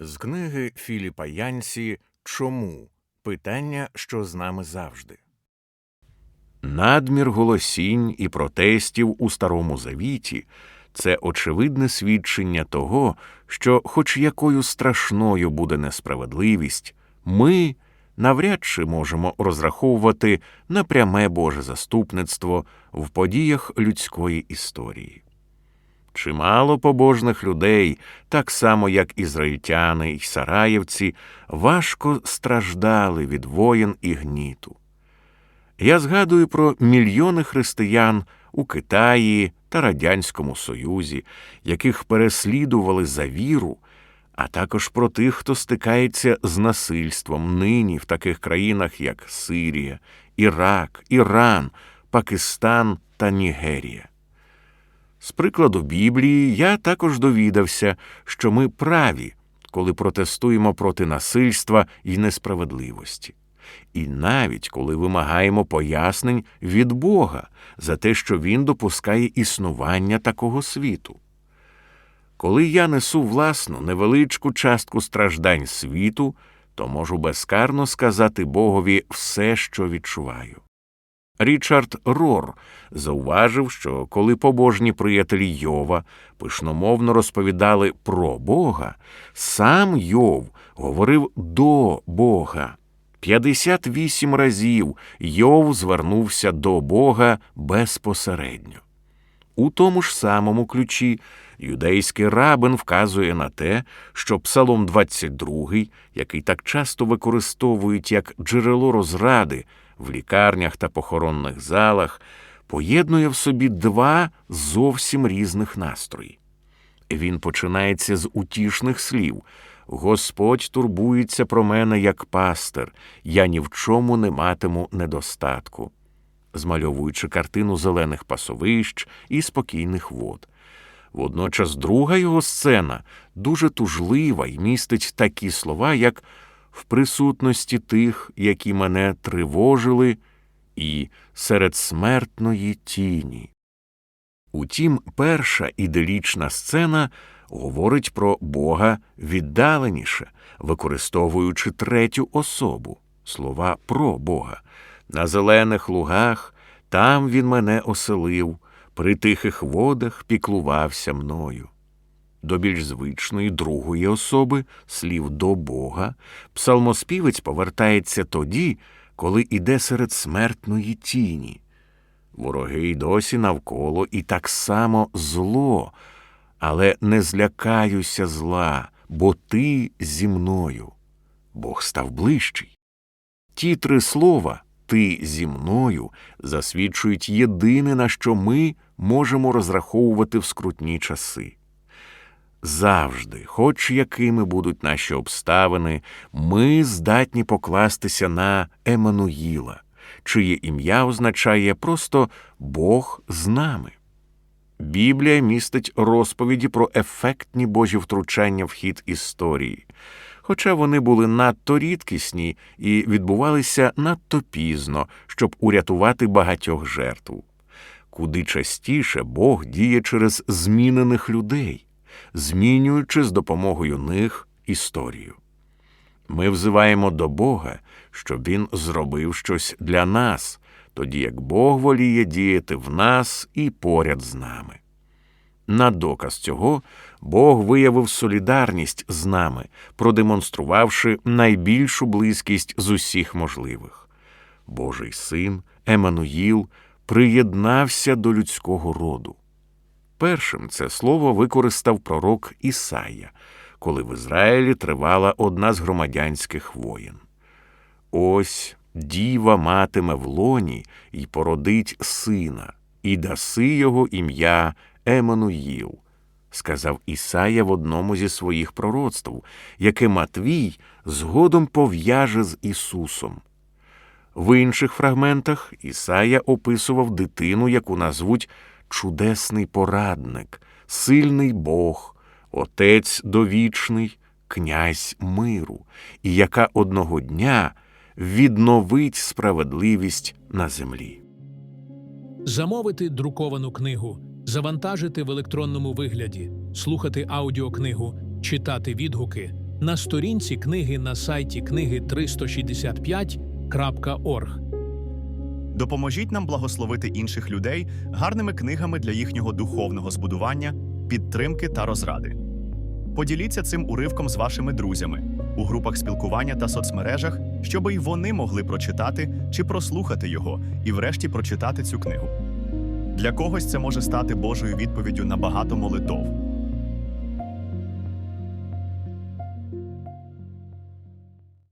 З книги Філіпа Янсі Чому? Питання, що з нами завжди. Надмір голосінь і протестів у Старому Завіті це очевидне свідчення того, що, хоч якою страшною буде несправедливість, ми навряд чи можемо розраховувати на пряме Боже заступництво в подіях людської історії. Чимало побожних людей, так само як ізраїльтяни й сараєвці, важко страждали від воєн і гніту. Я згадую про мільйони християн у Китаї та Радянському Союзі, яких переслідували за віру, а також про тих, хто стикається з насильством нині в таких країнах, як Сирія, Ірак, Іран, Пакистан та Нігерія. З прикладу Біблії я також довідався, що ми праві, коли протестуємо проти насильства і несправедливості, і навіть коли вимагаємо пояснень від Бога за те, що Він допускає існування такого світу. Коли я несу власну невеличку частку страждань світу, то можу безкарно сказати Богові все, що відчуваю. Річард Рор зауважив, що коли побожні приятелі Йова пишномовно розповідали про Бога, сам Йов говорив до Бога. 58 разів Йов звернувся до Бога безпосередньо. У тому ж самому ключі юдейський рабин вказує на те, що Псалом 22, який так часто використовують як джерело розради в лікарнях та похоронних залах, поєднує в собі два зовсім різних настрої. Він починається з утішних слів Господь турбується про мене як пастир, я ні в чому не матиму недостатку, змальовуючи картину зелених пасовищ і спокійних вод. Водночас друга його сцена дуже тужлива і містить такі слова, як в присутності тих, які мене тривожили, і серед смертної тіні. Утім, перша іделічна сцена говорить про Бога віддаленіше, використовуючи третю особу слова про Бога. На зелених лугах там він мене оселив, при тихих водах піклувався мною. До більш звичної другої особи слів до Бога псалмоспівець повертається тоді, коли іде серед смертної тіні. Вороги й досі навколо і так само зло, але не злякаюся зла, бо ти зі мною. Бог став ближчий. Ті три слова ти зі мною засвідчують єдине, на що ми можемо розраховувати в скрутні часи. Завжди, хоч якими будуть наші обставини, ми здатні покластися на Еммануїла, чиє ім'я означає просто Бог з нами. Біблія містить розповіді про ефектні Божі втручання в хід історії, хоча вони були надто рідкісні і відбувалися надто пізно, щоб урятувати багатьох жертв. Куди частіше Бог діє через змінених людей, змінюючи з допомогою них історію. Ми взиваємо до Бога, щоб Він зробив щось для нас, тоді як Бог воліє діяти в нас і поряд з нами. На доказ цього Бог виявив солідарність з нами, продемонструвавши найбільшу близькість з усіх можливих. Божий син Еммануїл приєднався до людського роду. Першим це слово використав пророк Ісая, коли в Ізраїлі тривала одна з громадянських воєн. Ось діва матиме в лоні й породить сина, і даси його ім'я Еммануїл, сказав Ісая в одному зі своїх пророцтв, яке Матвій згодом пов'яже з Ісусом. В інших фрагментах Ісая описував дитину, яку назвуть чудесний порадник, сильний Бог, Отець довічний, князь миру, і яка одного дня відновить справедливість на землі. Замовити друковану книгу, завантажити в електронному вигляді, слухати аудіокнигу, читати відгуки на сторінці книги на сайті книги 365.org. Допоможіть нам благословити інших людей гарними книгами для їхнього духовного збудування, підтримки та розради. Поділіться цим уривком з вашими друзями у групах спілкування та соцмережах, щоб і вони могли прочитати чи прослухати його і врешті прочитати цю книгу. Для когось це може стати Божою відповіддю на багато молитов,